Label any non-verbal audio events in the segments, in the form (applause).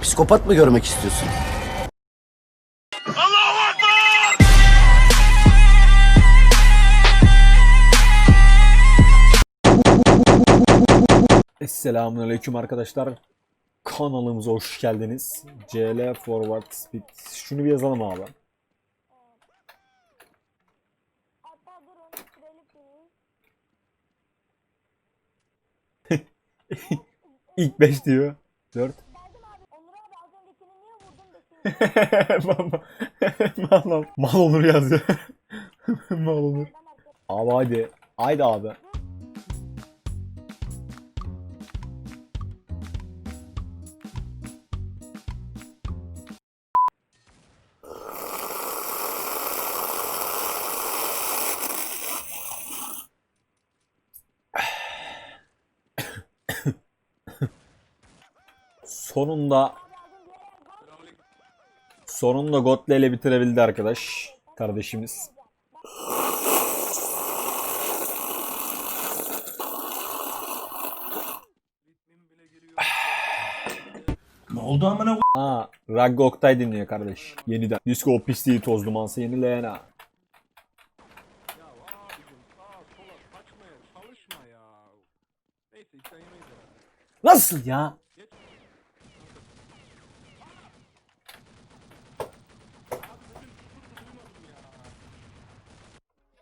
Psikopat mı görmek istiyorsun? Selamünaleyküm arkadaşlar. Kanalımıza hoş geldiniz. CL Forward Speed. Şunu bir yazalım abi. (laughs) İlk 5 diyor. 4. Derdim abi Onur abi az (laughs) öncekini niye vurdun desin. mal, mal. mal olur yazıyor. mal olur. Abi hadi. Haydi abi. Sonunda Sonunda Gotle ile bitirebildi arkadaş. Kardeşimiz. Ne oldu amına Ha, Ragga Oktay dinliyor kardeş. Yeniden. Disco o pisliği toz dumansa yenileyen ha. Ya abicim sağa sola kaçmaya çalışma ya. Neyse içten yemeyiz ya. Nasıl ya?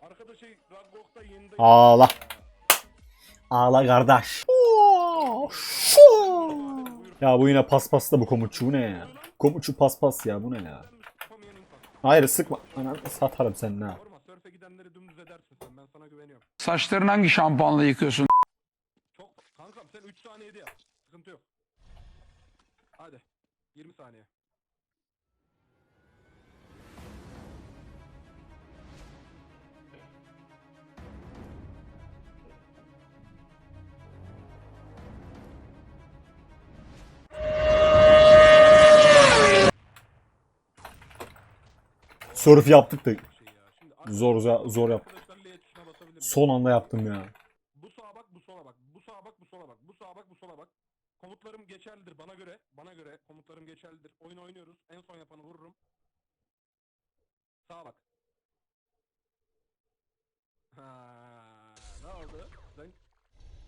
Arkada şey Raggok'ta yeniden Ağla. Ağla kardeş. Ya bu yine bu komutçu bu ne ya? Komutçu paspas ya bu ne ya? Hayır sıkma. Ananı satarım senin ha. Saçlarını hangi şampuanla yıkıyorsun? Çok kankam sen 3 saniyede yap. Sıkıntı yok. Hadi 20 saniye. Surf yaptık da zor zor, zor yaptık. Son anda yaptım ya. Bu sağa bak, bu sola bak. Bu sağa bak, bu sola bak. Bu sağa bak, bu sola bak. Komutlarım geçerlidir bana göre. Bana göre komutlarım geçerlidir. Oyun oynuyoruz. En son yapanı vururum. Sağa bak. Ha, ne oldu?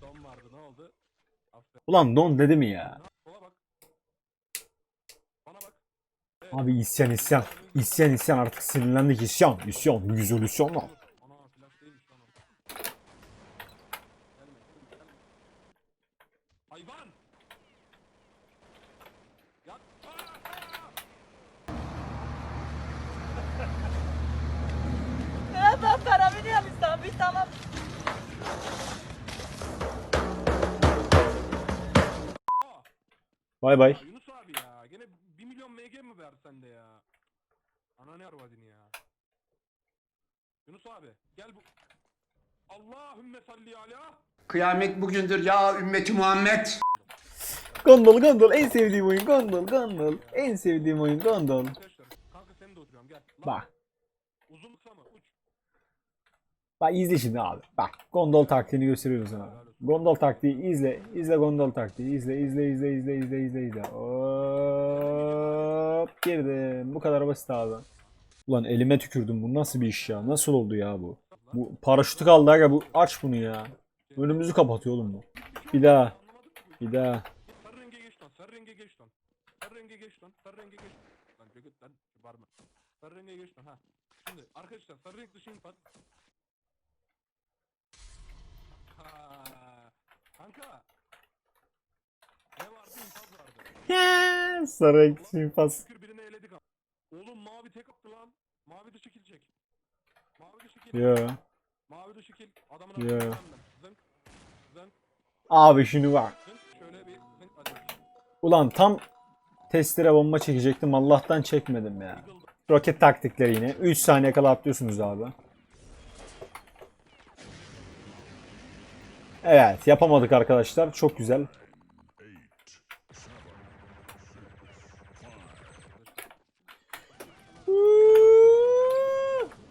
Son vardı. Ne oldu? Aferin. Ulan don dedi mi ya? Sola bak. Bana bak. Abi isyan isyan. İsyan isyan artık sinirlendik isyan. İsyan. Güzel isyan lan. Ana flash değilmiş lan o. Gelme, gelme. Hayvan! Ya Ben paramı niye alırsam bir tamam. Bay bay. Ya Yunus abi ya. Gene 1 milyon MG mi versen de ya? Ana ne arvadini ya. Yunus abi gel bu. Allahümme salli ala. Kıyamet bugündür ya ümmeti Muhammed. Gondol gondol en sevdiğim oyun gondol gondol. En sevdiğim oyun gondol. Arkadaşlar kanka sen de oturuyorum gel. Lan, Bak. Uzun kısa mı? Uç. Bak izle şimdi abi. Bak gondol taktiğini gösteriyorum sana. Gondol taktiği izle. İzle gondol taktiği. İzle izle izle izle izle izle izle. Hop girdim. Bu kadar basit abi. Ulan elime tükürdüm. Bu nasıl bir iş ya? Nasıl oldu ya bu? Bu paraşütü kaldı aga bu. Aç bunu ya. Önümüzü kapatıyor oğlum bu. Bir daha. Bir daha. Sarı renk dışı. Sarı eksi infaz. Şükür birini eledik ama. Oğlum mavi tek attı lan. Mavi dışı kill çek. Mavi dışı kill. Yo. Mavi dışı kill. Adamın Ya. arkasından. Zınk. Zınk. Abi şunu bak. Zınk. Şöyle bir zınk. Hadi. Ulan tam testere bomba çekecektim. Allah'tan çekmedim ya. Roket taktikleri yine. 3 saniye kala atlıyorsunuz abi. Evet yapamadık arkadaşlar. Çok güzel.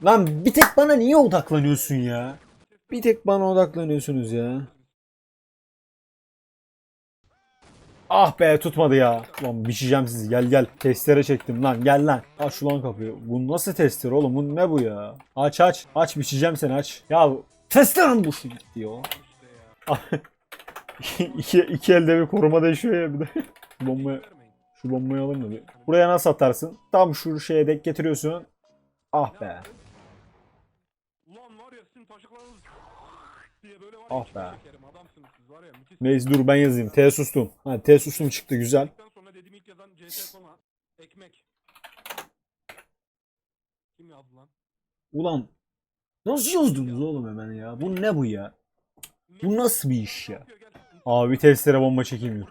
Lan bir tek bana niye odaklanıyorsun ya? Bir tek bana odaklanıyorsunuz ya. Ah be tutmadı ya. Lan biçeceğim sizi gel gel. Testere çektim lan gel lan. Aç ulan kapıyı. Bu nasıl testere oğlum? Bu ne bu ya? Aç aç. Aç biçeceğim seni aç. Ya testere bu şu diyor. (laughs) iki, iki elde bir koruma değişiyor ya bir de. (laughs) Bombayı, şu bombayı alayım da bir. Buraya nasıl atarsın? Tam şu şeye denk getiriyorsun. Ah be. Taşıklarınız diye böyle var Ah be. Adamsınız siz var ya müthiş. Neyse dur ben yazayım. T sustum. Ha T sustum çıktı güzel. Sonra dedim ilk yazan CS koma. Ekmek. Kim yazdı lan? Ulan nasıl yazdınız oğlum hemen ya? Bu ne bu ya? Bu nasıl bir iş ya? Abi testere bomba çekeyim.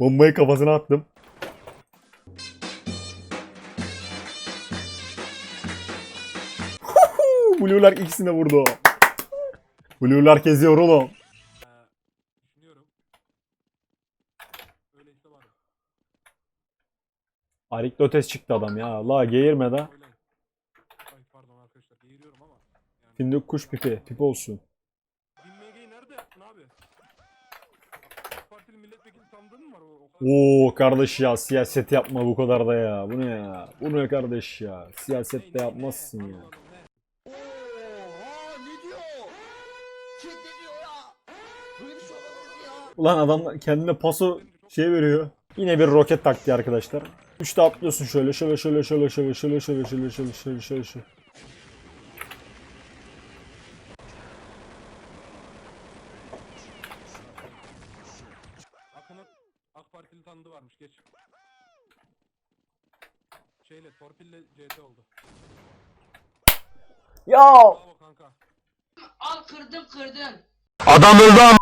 Bombayı kafasına attım. Blue Lark ikisine vurdu. Blue Lark eziyor oğlum. Arikdotes çıktı adam ya. La geğirme de. Şimdi kuş pipi. Pipi olsun. Oo kardeş ya siyaset yapma bu kadar da ya. Bu ne ya? Bu ne kardeş ya? Siyaset de yapmazsın ya. Şey. Ulan adam kendine paso şey veriyor. Yine bir roket taktiği arkadaşlar. Üçte atlıyorsun şöyle şöyle şöyle şöyle şöyle şöyle şöyle şöyle şöyle şöyle şöyle şöyle. Şeyle torpille CT oldu. Ya Bravo kanka. Al kırdım kırdım. Adam öldü